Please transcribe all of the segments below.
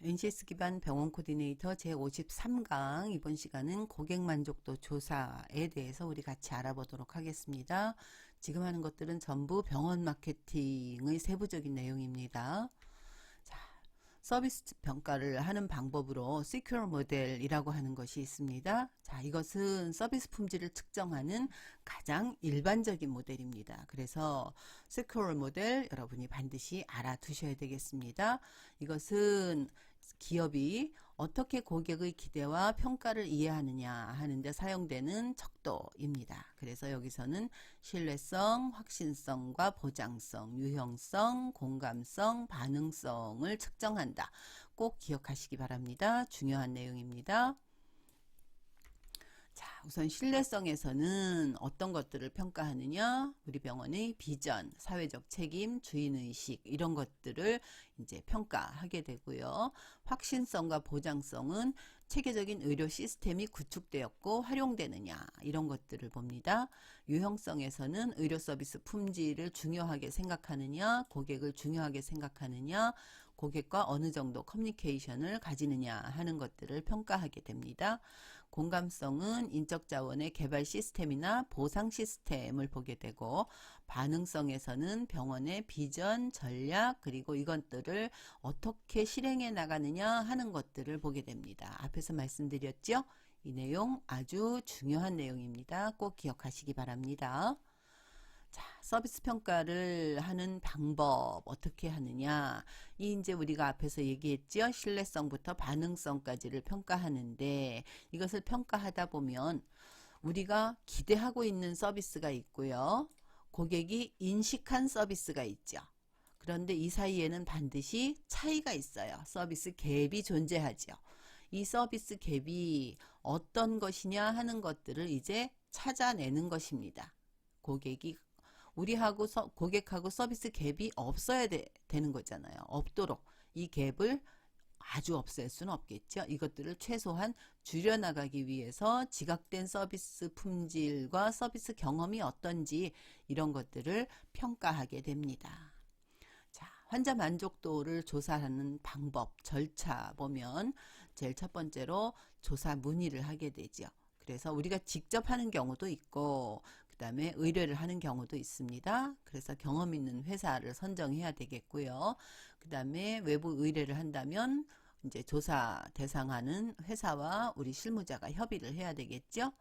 NCS 기반 병원 코디네이터 제53강 이번 시간은 고객 만족도 조사에 대해서 우리 같이 알아보도록 하겠습니다. 지금 하는 것들은 전부 병원 마케팅의 세부적인 내용입니다. 자, 서비스 평가를 하는 방법으로 Secure 모델이라고 하는 것이 있습니다. 자, 이것은 서비스 품질을 측정하는 가장 일반적인 모델입니다. 그래서 Secure 모델 여러분이 반드시 알아두셔야 되겠습니다. 이것은 기업이 어떻게 고객의 기대와 평가를 이해하느냐 하는데 사용되는 척도입니다. 그래서 여기서는 신뢰성, 확신성과 보장성, 유형성, 공감성, 반응성을 측정한다. 꼭 기억하시기 바랍니다. 중요한 내용입니다. 자, 우선 신뢰성에서는 어떤 것들을 평가하느냐? 우리 병원의 비전, 사회적 책임, 주인의식, 이런 것들을 이제 평가하게 되고요. 확신성과 보장성은 체계적인 의료 시스템이 구축되었고 활용되느냐, 이런 것들을 봅니다. 유형성에서는 의료 서비스 품질을 중요하게 생각하느냐, 고객을 중요하게 생각하느냐, 고객과 어느 정도 커뮤니케이션을 가지느냐 하는 것들을 평가하게 됩니다. 공감성은 인적 자원의 개발 시스템이나 보상 시스템을 보게 되고 반응성에서는 병원의 비전, 전략 그리고 이것들을 어떻게 실행해 나가느냐 하는 것들을 보게 됩니다. 앞에서 말씀드렸죠? 이 내용 아주 중요한 내용입니다. 꼭 기억하시기 바랍니다. 자, 서비스 평가를 하는 방법 어떻게 하느냐? 이 이제 우리가 앞에서 얘기했죠. 신뢰성부터 반응성까지를 평가하는데 이것을 평가하다 보면 우리가 기대하고 있는 서비스가 있고요. 고객이 인식한 서비스가 있죠. 그런데 이 사이에는 반드시 차이가 있어요. 서비스 갭이 존재하죠. 이 서비스 갭이 어떤 것이냐 하는 것들을 이제 찾아내는 것입니다. 고객이 우리하고 서, 고객하고 서비스 갭이 없어야 되, 는 거잖아요. 없도록 이 갭을 아주 없앨 수는 없겠죠. 이것들을 최소한 줄여나가기 위해서 지각된 서비스 품질과 서비스 경험이 어떤지 이런 것들을 평가하게 됩니다. 자, 환자 만족도를 조사하는 방법, 절차 보면 제일 첫 번째로 조사 문의를 하게 되죠. 그래서 우리가 직접 하는 경우도 있고 그 다음에 의뢰를 하는 경우도 있습니다. 그래서 경험 있는 회사를 선정해야 되겠고요. 그 다음에 외부 의뢰를 한다면 이제 조사 대상하는 회사와 우리 실무자가 협의를 해야 되겠죠.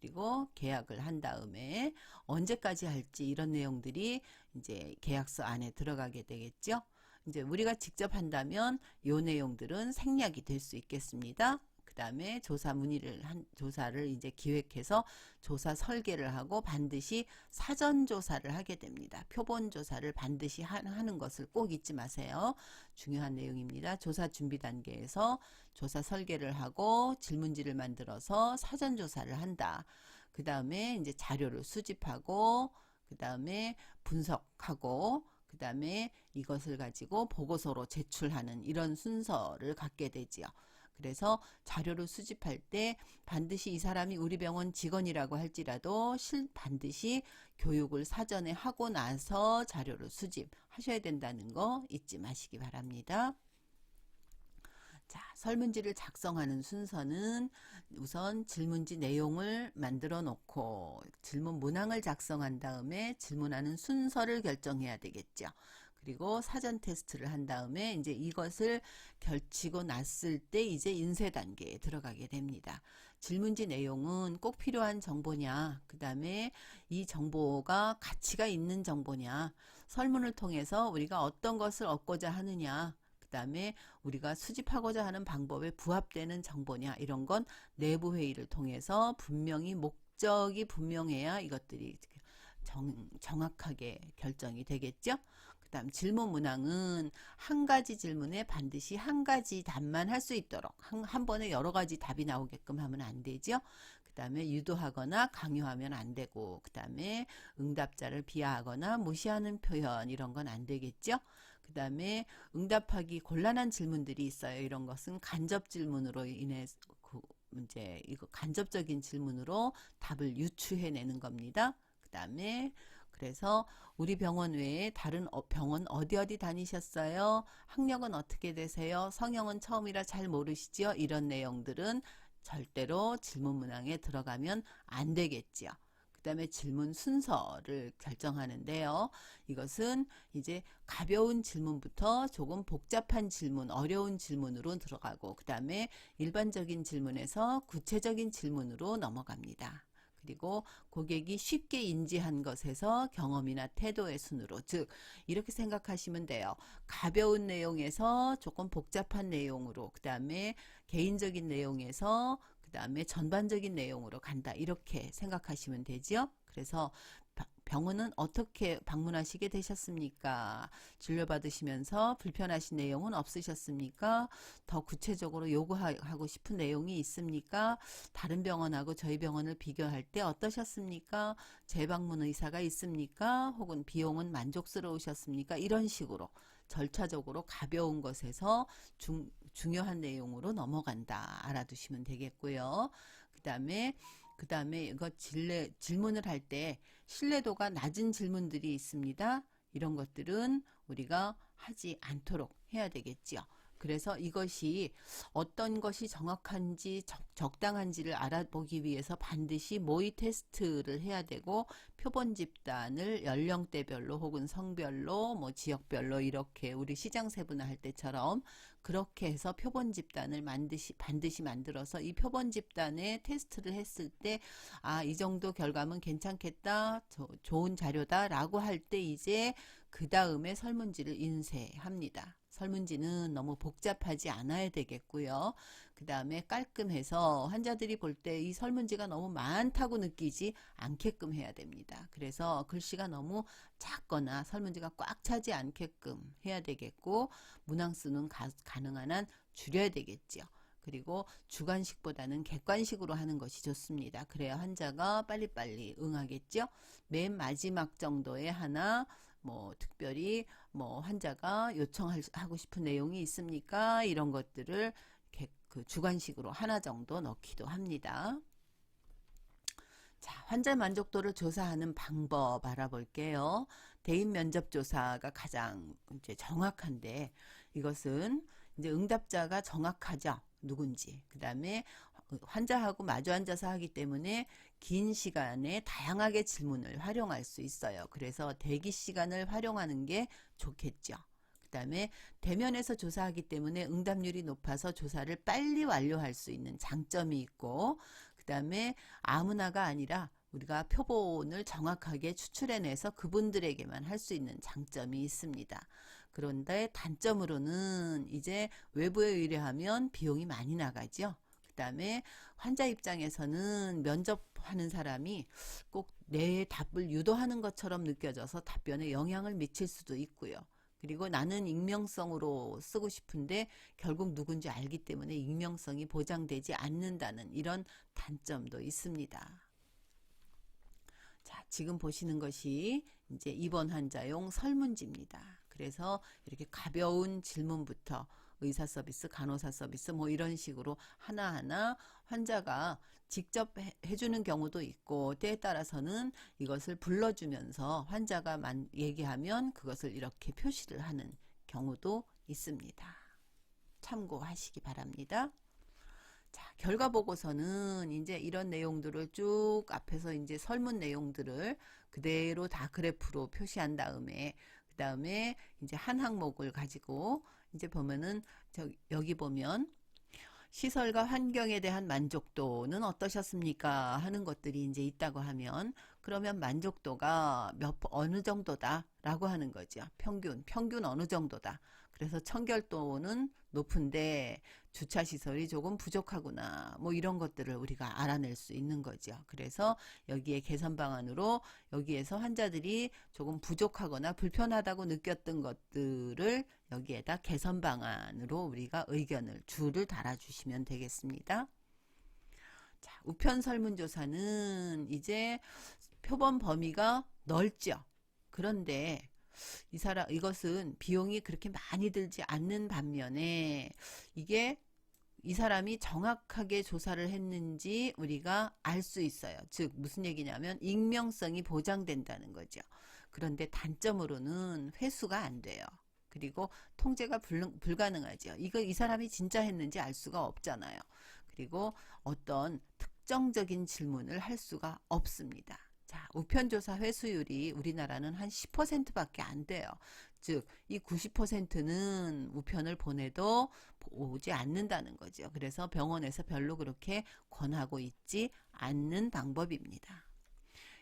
그리고 계약을 한 다음에 언제까지 할지 이런 내용들이 이제 계약서 안에 들어가게 되겠죠. 이제 우리가 직접 한다면 요 내용들은 생략이 될 수 있겠습니다. 그 다음에 조사 문의를 한 조사를 이제 기획해서 조사 설계를 하고 반드시 사전 조사를 하게 됩니다. 표본 조사를 반드시 하, 는 것을 꼭 잊지 마세요. 중요한 내용입니다. 조사 준비 단계에서 조사 설계를 하고 질문지를 만들어서 사전 조사를 한다. 그 다음에 이제 자료를 수집하고 그 다음에 분석하고 그 다음에 이것을 가지고 보고서로 제출하는 이런 순서를 갖게 되지요. 그래서 자료를 수집할 때 반드시 이 사람이 우리 병원 직원이라고 할지라도 실 반드시 교육을 사전에 하고 나서 자료를 수집하셔야 된다는 거 잊지 마시기 바랍니다. 자, 설문지를 작성하는 순서는 우선 질문지 내용을 만들어 놓고 질문 문항을 작성한 다음에 질문하는 순서를 결정해야 되겠죠. 그리고 사전 테스트를 한 다음에 이제 이것을 결치고 났을 때 이제 인쇄 단계에 들어가게 됩니다. 질문지 내용은 꼭 필요한 정보냐, 그 다음에 이 정보가 가치가 있는 정보냐, 설문을 통해서 우리가 어떤 것을 얻고자 하느냐, 그 다음에 우리가 수집하고자 하는 방법에 부합되는 정보냐 이런 건 내부 회의를 통해서 분명히 목적이 분명해야 이것들이 정, 정확하게 결정이 되겠죠. 그 다음 질문 문항은 한 가지 질문에 반드시 한 가지 답만 할 수 있도록 한, 한 번에 여러 가지 답이 나오게끔 하면 안 되죠. 그 다음에 유도하거나 강요하면 안 되고 그 다음에 응답자를 비하하거나 무시하는 표현 이런 건 안 되겠죠. 그 다음에 응답하기 곤란한 질문들이 있어요. 이런 것은 간접 질문으로 인해 그 이제 이거 간접적인 질문으로 답을 유추해내는 겁니다. 그 다음에 그래서 우리 병원 외에 다른 어- 병원 어디 어디 다니셨어요? 학력은 어떻게 되세요? 성형은 처음이라 잘 모르시죠? 이런 내용들은 절대로 질문 문항에 들어가면 안 되겠지요. 그 다음에 질문 순서를 결정하는데요. 이것은 이제 가벼운 질문부터 조금 복잡한 질문, 어려운 질문으로 들어가고, 그 다음에 일반적인 질문에서 구체적인 질문으로 넘어갑니다. 그리고 고객이 쉽게 인지한 것에서 경험이나 태도의 순으로, 즉, 이렇게 생각하시면 돼요. 가벼운 내용에서 조금 복잡한 내용으로, 그 다음에 개인적인 내용에서 그 다음에 전반적인 내용으로 간다. 이렇게 생각하시면 되죠. 그래서 바- 병원은 어떻게 방문하시게 되셨습니까? 진료받으시면서 불편하신 내용은 없으셨습니까? 더 구체적으로 요구하고 싶은 내용이 있습니까? 다른 병원하고 저희 병원을 비교할 때 어떠셨습니까? 재방문 의사가 있습니까? 혹은 비용은 만족스러우셨습니까? 이런 식으로 절차적으로 가벼운 것에서 중, 중요한 내용으로 넘어간다. 알아두시면 되겠고요. 그 다음에 그 다음에 이거 질레, 질문을 할 때 신뢰도가 낮은 질문들이 있습니다. 이런 것들은 우리가 하지 않도록 해야 되겠지요. 그래서 이것이 어떤 것이 정확한지 적, 적당한지를 알아보기 위해서 반드시 모의 테스트를 해야 되고 표본 집단을 연령대별로 혹은 성별로 뭐 지역별로 이렇게 우리 시장 세분화할 때처럼 그렇게 해서 표본 집단을 만드시 반드시 만들어서 이 표본 집단에 테스트를 했을 때 아 이 정도 결과면 괜찮겠다 조, 좋은 자료다라고 할 때 이제 그 다음에 설문지를 인쇄합니다. 설문지는 너무 복잡하지 않아야 되겠고요. 그 다음에 깔끔해서 환자들이 볼 때 이 설문지가 너무 많다고 느끼지 않게끔 해야 됩니다. 그래서 글씨가 너무 작거나 설문지가 꽉 차지 않게끔 해야 되겠고 문항수는 가, 가능한 한 줄여야 되겠지요. 그리고 주관식보다는 객관식으로 하는 것이 좋습니다. 그래야 환자가 빨리빨리 응하겠죠. 맨 마지막 정도에 하나 뭐 특별히 뭐 환자가 요청하고 싶은 내용이 있습니까? 이런 것들을 객- 그 주관식으로 하나 정도 넣기도 합니다. 자, 환자 만족도를 조사하는 방법 알아볼게요. 대인 면접 조사가 가장 이제 정확한데 이것은 이제 응답자가 정확하죠. 누군지. 그다음에 환자하고 마주 앉아서 하기 때문에 긴 시간에 다양하게 질문을 활용할 수 있어요. 그래서 대기 시간을 활용하는 게 좋겠죠. 그다음에 대면에서 조사하기 때문에 응답률이 높아서 조사를 빨리 완료할 수 있는 장점이 있고 그다음에 아무나가 아니라 우리가 표본을 정확하게 추출해내서 그분들에게만 할 수 있는 장점이 있습니다. 그런데 단점으로는 이제 외부에 의뢰하면 비용이 많이 나가죠. 그다음에 환자 입장에서는 면접하는 사람이 꼭 내 답을 유도하는 것처럼 느껴져서 답변에 영향을 미칠 수도 있고요. 그리고 나는 익명성으로 쓰고 싶은데 결국 누군지 알기 때문에 익명성이 보장되지 않는다는 이런 단점도 있습니다. 자, 지금 보시는 것이 이제 입원 환자용 설문지입니다. 그래서 이렇게 가벼운 질문부터 의사 서비스, 간호사 서비스 뭐 이런 식으로 하나하나 환자가 직접 해, 해주는 경우도 있고 때에 따라서는 이것을 불러주면서 환자가 만, 얘기하면 그것을 이렇게 표시를 하는 경우도 있습니다. 참고하시기 바랍니다. 자, 결과 보고서는 이제 이런 내용들을 쭉 앞에서 이제 설문 내용들을 그대로 다 그래프로 표시한 다음에 그 다음에 이제 한 항목을 가지고 이제 보면은 저 여기 보면 시설과 환경에 대한 만족도는 어떠셨습니까? 하는 것들이 이제 있다고 하면 그러면 만족도가 몇 어느 정도다라고 하는 거죠. 평균 평균 어느 정도다. 그래서 청결도는 높은데 주차 시설이 조금 부족하구나. 뭐 이런 것들을 우리가 알아낼 수 있는 거죠. 그래서 여기에 개선 방안으로 여기에서 환자들이 조금 부족하거나 불편하다고 느꼈던 것들을 여기에다 개선 방안으로 우리가 의견을 줄을 달아 주시면 되겠습니다. 자, 우편 설문조사는 이제 표본 범위가 넓죠. 그런데 이 사람 이것은 비용이 그렇게 많이 들지 않는 반면에 이게 이 사람이 정확하게 조사를 했는지 우리가 알 수 있어요. 즉 무슨 얘기냐면 익명성이 보장된다는 거죠. 그런데 단점으로는 회수가 안 돼요. 그리고 통제가 불, 불가능하죠. 이거 이 사람이 진짜 했는지 알 수가 없잖아요. 그리고 어떤 특정적인 질문을 할 수가 없습니다. 자, 우편조사 회수율이 우리나라는 한 10%밖에 안 돼요. 즉, 이 90%는 우편을 보내도 오지 않는다는 거죠. 그래서 병원에서 별로 그렇게 권하고 있지 않는 방법입니다.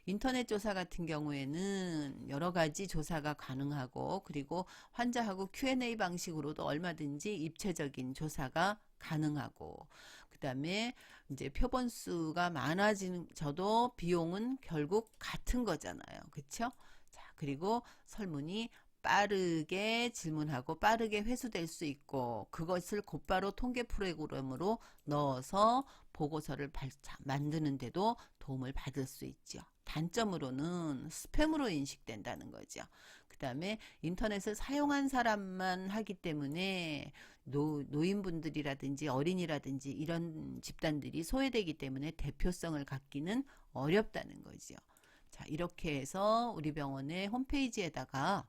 인터넷 조사 같은 경우에는 여러 가지 조사가 가능하고 그리고 환자하고 Q&A 방식으로도 얼마든지 입체적인 조사가 가능하고 그다음에 이제 표본 수가 많아지셔도 비용은 결국 같은 거잖아요. 그렇죠? 자, 그리고 설문이 빠르게 질문하고 빠르게 회수될 수 있고 그것을 곧바로 통계 프로그램으로 넣어서 보고서를 발차, 만드는 데도 도움을 받을 수 있죠. 단점으로는 스팸으로 인식된다는 거죠. 그 다음에 인터넷을 사용한 사람만 하기 때문에 노, 노인분들이라든지 어린이라든지 이런 집단들이 소외되기 때문에 대표성을 갖기는 어렵다는 거죠. 자, 이렇게 해서 우리 병원의 홈페이지에다가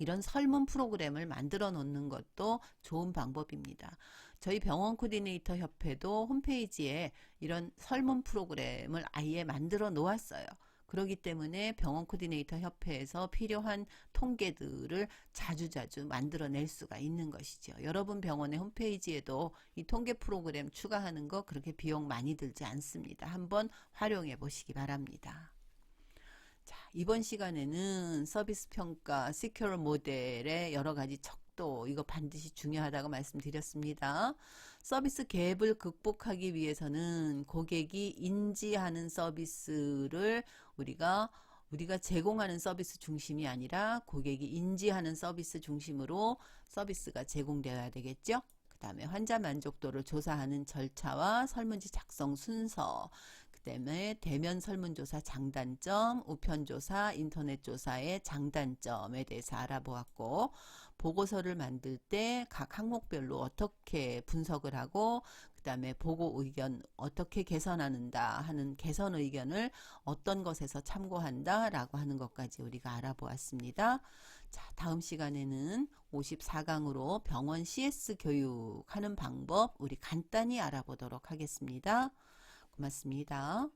이런 설문 프로그램을 만들어 놓는 것도 좋은 방법입니다. 저희 병원 코디네이터 협회도 홈페이지에 이런 설문 프로그램을 아예 만들어 놓았어요. 그렇기 때문에 병원 코디네이터 협회에서 필요한 통계들을 자주자주 만들어낼 수가 있는 것이죠. 여러분 병원의 홈페이지에도 이 통계 프로그램 추가하는 거 그렇게 비용 많이 들지 않습니다. 한번 활용해 보시기 바랍니다. 자, 이번 시간에는 서비스 평가 시큐어 모델의 여러 가지 척도 이거 반드시 중요하다고 말씀드렸습니다. 서비스 갭을 극복하기 위해서는 고객이 인지하는 서비스를 우리가 우리가 제공하는 서비스 중심이 아니라 고객이 인지하는 서비스 중심으로 서비스가 제공되어야 되겠죠. 그 다음에 환자 만족도를 조사하는 절차와 설문지 작성 순서, 그 다음에 대면 설문조사 장단점, 우편조사, 인터넷조사의 장단점에 대해서 알아보았고, 보고서를 만들 때 각 항목별로 어떻게 분석을 하고, 그 다음에 보고 의견 어떻게 개선하는다 하는 개선 의견을 어떤 것에서 참고한다 라고 하는 것까지 우리가 알아보았습니다. 자, 다음 시간에는 54강으로 병원 CS 교육하는 방법 우리 간단히 알아보도록 하겠습니다. 고맙습니다.